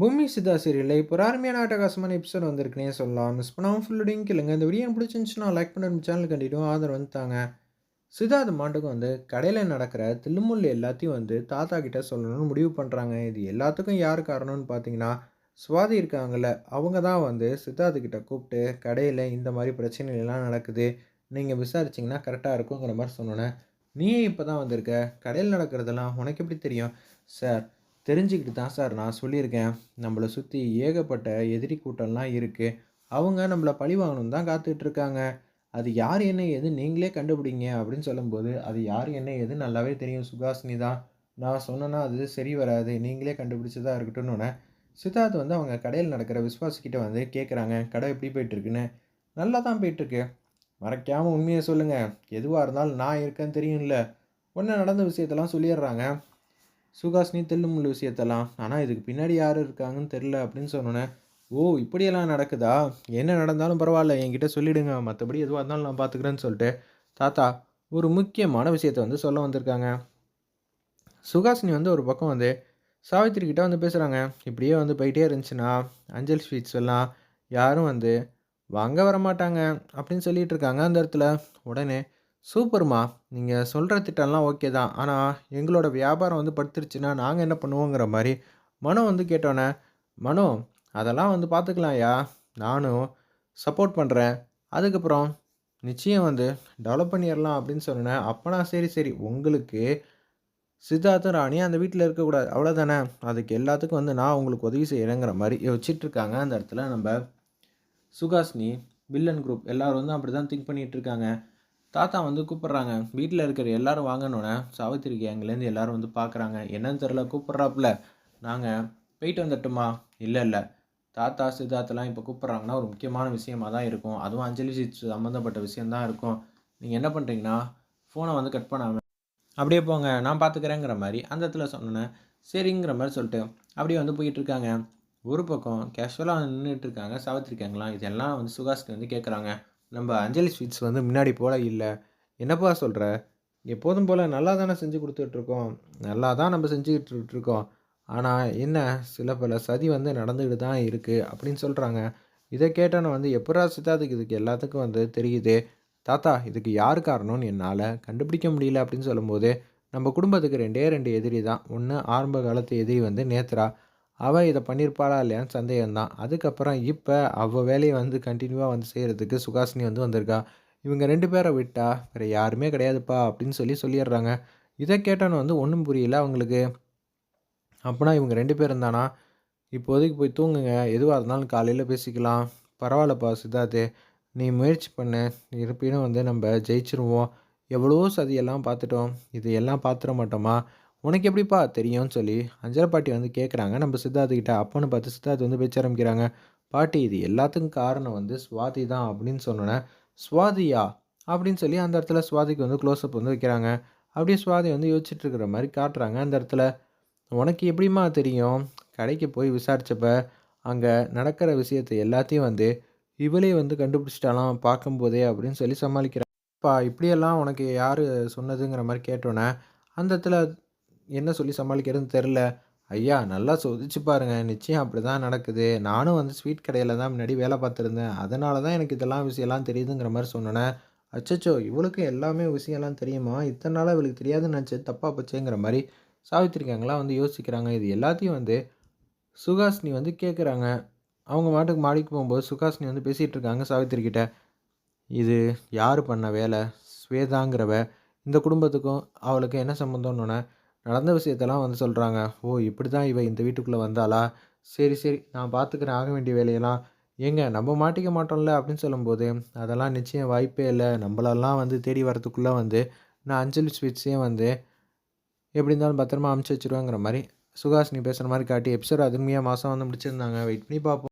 பூமி சிதா சீரியலில் இப்போ ஒரு அருமையான ஆட்டகாசமான எபிசோட் வந்திருக்குனே சொல்லலாம். மிஸ் பண்ணாமல் ஃபுல்லுடையும் கேளுங்க இந்த வீடியோ பிடிச்சிருந்துச்சுன்னா லைக் பண்ண சேனல் கண்டிப்பாக ஆதரவு வந்துட்டாங்க சித்தார்த் மாட்டுக்கு வந்து கடையில் நடக்கிற தில்லுமுல் எல்லாத்தையும் வந்து தாத்தா கிட்ட சொல்லணும்னு முடிவு பண்ணுறாங்க இது எல்லாத்துக்கும் யார் காரணம்னு பார்த்தீங்கன்னா சுவாதி இருக்காங்கல்ல. அவங்க தான் வந்து சித்தார்த்து கிட்ட கூப்பிட்டு கடையில் இந்த மாதிரி பிரச்சனைகள்லாம் நடக்குது. நீங்கள் விசாரிச்சிங்கன்னா கரெக்டாக இருக்குங்கிற மாதிரி சொன்னோன்னே நீயே இப்போ தான் வந்திருக்க? கடையில் நடக்கிறதெல்லாம் உனக்கு எப்படி தெரியும்? சார் தெரிஞ்சுக்கிட்டு தான் சார் நான் சொல்லியிருக்கேன். நம்மளை சுற்றி ஏகப்பட்ட எதிரி கூட்டம்லாம் இருக்குது அவங்க நம்மளை பழி வாங்கணும் தான் காத்துட்ருக்காங்க அது யார் என்ன எது நீங்களே கண்டுபிடிங்க அப்படின்னு சொல்லும்போது அது யார் என்ன எது நல்லாவே தெரியும் சுகாசினி தான். நான் சொன்னேன்னா அது சரி வராது. நீங்களே கண்டுபிடிச்சதா இருக்கட்டும்னு சித்தார்த் வந்து அவங்க கடையில் நடக்கிற விஸ்வாசிக்கிட்ட வந்து கேட்குறாங்க கடை எப்படி போயிட்டுருக்குன்னு? நல்லா தான் போயிட்டுருக்கு. மறைக்காமல் உண்மையை சொல்லுங்கள் எதுவாக இருந்தாலும் நான் இருக்கேன்னு தெரியும்ல. ஒன்று நடந்த விஷயத்தெல்லாம் சொல்லிடுறாங்க. சுகாசினி தெல்லுமுள்ளு விஷயத்தெல்லாம். ஆனால் இதுக்கு பின்னாடி யார் இருக்காங்கன்னு தெரில அப்படின்னு சொன்னோன்னே ஓ இப்படியெல்லாம் நடக்குதா? என்ன நடந்தாலும் பரவாயில்ல என்கிட்ட சொல்லிவிடுங்க மற்றபடி எதுவாக இருந்தாலும் நான் பார்த்துக்கிறேன்னு சொல்லிட்டு. தாத்தா ஒரு முக்கியமான விஷயத்த வந்து சொல்ல வந்திருக்காங்க. சுகாசினி வந்து ஒரு பக்கம் வந்து சாவித்திரி கிட்டே வந்து பேசுகிறாங்க இப்படியே வந்து போயிட்டே இருந்துச்சுன்னா அஞ்சல் ஸ்வீட்ஸ் எல்லாம் யாரும் வந்து வாங்க வர மாட்டாங்க அப்படின்னு சொல்லிகிட்ருக்காங்க அந்த இடத்துல. உடனே சூப்பர்மா. நீங்கள் சொல்கிற திட்டம்லாம் ஓகே தான். ஆனால் எங்களோட வியாபாரம் வந்து படுத்துருச்சுன்னா நாங்கள் என்ன பண்ணுவோங்கிற மாதிரி மனோ வந்து கேட்டோன்னே மனோ அதெல்லாம் வந்து பார்த்துக்கலாம்யா நானும் சப்போர்ட் பண்ணுறேன் அதுக்கப்புறம் நிச்சயம் வந்து டெவலப் பண்ணிடலாம் அப்படின்னு சொன்னேன் அப்போனா சரி சரி. உங்களுக்கு சித்தார்த்தும் ராணி அந்த வீட்டில் இருக்கக்கூடாது. அவ்வளோதானே அதுக்கு எல்லாத்துக்கும் வந்து நான் உங்களுக்கு உதவி செய்கிறேங்கிற மாதிரி யோசிச்சுட்ருக்காங்க. அந்த இடத்துல நம்ம சுகாசினி வில்லன் குரூப் எல்லோரும் வந்து அப்படி தான் திங்க் பண்ணிகிட்டு இருக்காங்க தாத்தா வந்து கூப்பிட்றாங்க. வீட்டில் இருக்கிற எல்லோரும் வாங்கணுன்னே சாவித்திரி கேங்லேருந்து எல்லோரும் வந்து பார்க்குறாங்க என்னன்னு தெரில கூப்பிட்றாப்புல. நாங்கள் போயிட்டு வந்துட்டுமா இல்லை இல்லை. தாத்தா சித்தார்த்தெல்லாம் இப்போ கூப்பிட்றாங்கன்னா ஒரு முக்கியமான விஷயமாக தான் இருக்கும். அதுவும் அஞ்சலி சீட் சம்மந்தப்பட்ட விஷயந்தான் இருக்கும். நீங்கள் என்ன பண்ணுறீங்கன்னா ஃபோனை வந்து கட் பண்ணாமல் அப்படியே போங்க நான் பார்த்துக்கிறேங்கிற மாதிரி அந்த இடத்துல சொன்னேன் சரிங்கிற மாதிரி சொல்லிட்டு அப்படியே வந்து போயிட்டுருக்காங்க ஒரு பக்கம் கேஷுவலாக நின்றுட்டு இருக்காங்க சாவித்திரிக்காங்களாம் இதெல்லாம் வந்து சுகாஸ்க்கு வந்து கேட்குறாங்க நம்ம அஞ்சலி ஸ்வீட்ஸ் வந்து முன்னாடி போல் இல்லை. என்னப்பா சொல்கிற எப்போதும் போல் நல்லா தானே செஞ்சு கொடுத்துட்ருக்கோம். நல்லா தான் நம்ம செஞ்சுக்கிட்டு இருக்கோம் ஆனால் என்ன சில பல சதி வந்து நடந்துக்கிட்டு தான் இருக்குது அப்படின்னு சொல்கிறாங்க இதை கேட்டோன்னு வந்து எப்படா சித்தாதுக்கு இதுக்கு எல்லாத்துக்கும் வந்து தெரியுது? தாத்தா இதுக்கு யார் காரணம்னு என்னால் கண்டுபிடிக்க முடியல அப்படின்னு சொல்லும்போது நம்ம குடும்பத்துக்கு ரெண்டே ரெண்டு எதிரி தான். ஒன்று ஆரம்ப காலத்து எதிரி வந்து நேத்ரா அவள் இதை பண்ணியிருப்பாளா இல்லையான்னு சந்தேகம்தான். அதுக்கப்புறம் இப்போ அவள் வேலையை வந்து கண்டினியூவாக வந்து செய்கிறதுக்கு சுகாசினி வந்து வந்திருக்கா. இவங்க ரெண்டு பேரை விட்டா வேறு யாருமே கிடையாதுப்பா அப்படின்னு சொல்லி சொல்லிடுறாங்க. இதை கேட்டோன்னு வந்து ஒன்றும் புரியல அவங்களுக்கு. அப்போனா இவங்க ரெண்டு பேரும் தானா? இப்போதைக்கு போய் தூங்குங்க. எதுவாக இருந்தாலும் காலையில் பேசிக்கலாம். பரவாயில்லப்பா சித்தார்த்து. நீ முயற்சி பண்ணு. இருப்பினும் வந்து நம்ம ஜெயிச்சிருவோம். எவ்வளோ சதியெல்லாம் பார்த்துட்டோம். இது எல்லாம் பார்த்துட மாட்டோமா? உனக்கு எப்படிப்பா தெரியும்னு சொல்லி அஞ்சலை பாட்டி வந்து கேட்குறாங்க நம்ம சித்தார்த்துக்கிட்ட அப்போன்னு பார்த்து சித்தார்த்து வந்து பேச்ச ஆரம்பிக்கிறாங்க. பாட்டி இது எல்லாத்துக்கும் காரணம் வந்து சுவாதி தான் அப்படின்னு சொன்னோன்னே சுவாதியா? அப்படின்னு சொல்லி அந்த இடத்துல சுவாதிக்கு வந்து க்ளோஸ்அப் வந்து வைக்கிறாங்க. அப்படியே சுவாதி வந்து யோசிச்சுட்டு இருக்கிற மாதிரி காட்டுறாங்க அந்த இடத்துல. உனக்கு எப்படிம்மா தெரியும்? கடைக்கு போய் விசாரித்தப்ப அங்கே நடக்கிற விஷயத்தை எல்லாத்தையும் வந்து இவளே வந்து கண்டுபிடிச்சிட்டாலாம் பார்க்கும்போதே அப்படின்னு சொல்லி சமாளிக்கிறாப்பா இப்படியெல்லாம் உனக்கு யார் சொன்னதுங்கிற மாதிரி கேட்டோன்னே அந்த இடத்துல என்ன சொல்லி சமாளிக்கிறதுன்னு தெரில ஐயா நல்லா சொதிச்சு பாருங்கள் நிச்சயம் அப்படி தான் நடக்குது. நானும் வந்து ஸ்வீட் கடையில் தான் முன்னாடி வேலை பார்த்துருந்தேன். அதனால தான் எனக்கு இதெல்லாம் விஷயம்லாம் தெரியுதுங்கிற மாதிரி சொன்னேன். அச்சச்சோ இவளுக்கு எல்லாமே விஷயம்லாம் தெரியுமா? இத்தனை நாளாக இவளுக்கு தெரியாதுன்னு நினச்சி தப்பாக போச்சேங்கிற மாதிரி சாவித்திரிக்காங்களாம் வந்து யோசிக்கிறாங்க. இது எல்லாத்தையும் வந்து சுகாசினி வந்து கேட்குறாங்க அவங்க மாட்டுக்கு மாடிக்கு போகும்போது சுகாசினி வந்து பேசிகிட்டு இருக்காங்க சாவித்திரிக்கிட்ட இது யார் பண்ண வேலை? ஸ்வேதாங்கிறவ. இந்த குடும்பத்துக்கும் அவளுக்கு என்ன சம்மந்தம்னு நடந்த விஷயத்தெல்லாம் வந்து சொல்கிறாங்க ஓ இப்படி தான் இவ இந்த வீட்டுக்குள்ளே வந்தாளா? சரி சரி நான் பார்த்துக்கிறேன் ஆக வேண்டிய வேலையெல்லாம். ஏங்க நம்ம மாட்டிக்க மாட்டோம்ல? அப்படின்னு சொல்லும்போது அதெல்லாம் நிச்சயம் வாய்ப்பே இல்லை. நம்மளெல்லாம் வந்து தேடி வரத்துக்குள்ளே வந்து நான் அஞ்சலி ஸ்வீட்ஸையும் வந்து எப்படி இருந்தாலும் பத்திரமா அமுச்சு வச்சுருவேங்கிற மாதிரி சுகாசினி பேசுகிற மாதிரி காட்டி எபிசோட் அதுமையாக மாதம் வந்து முடிச்சிருந்தாங்க. வெயிட் பண்ணி பார்ப்போம்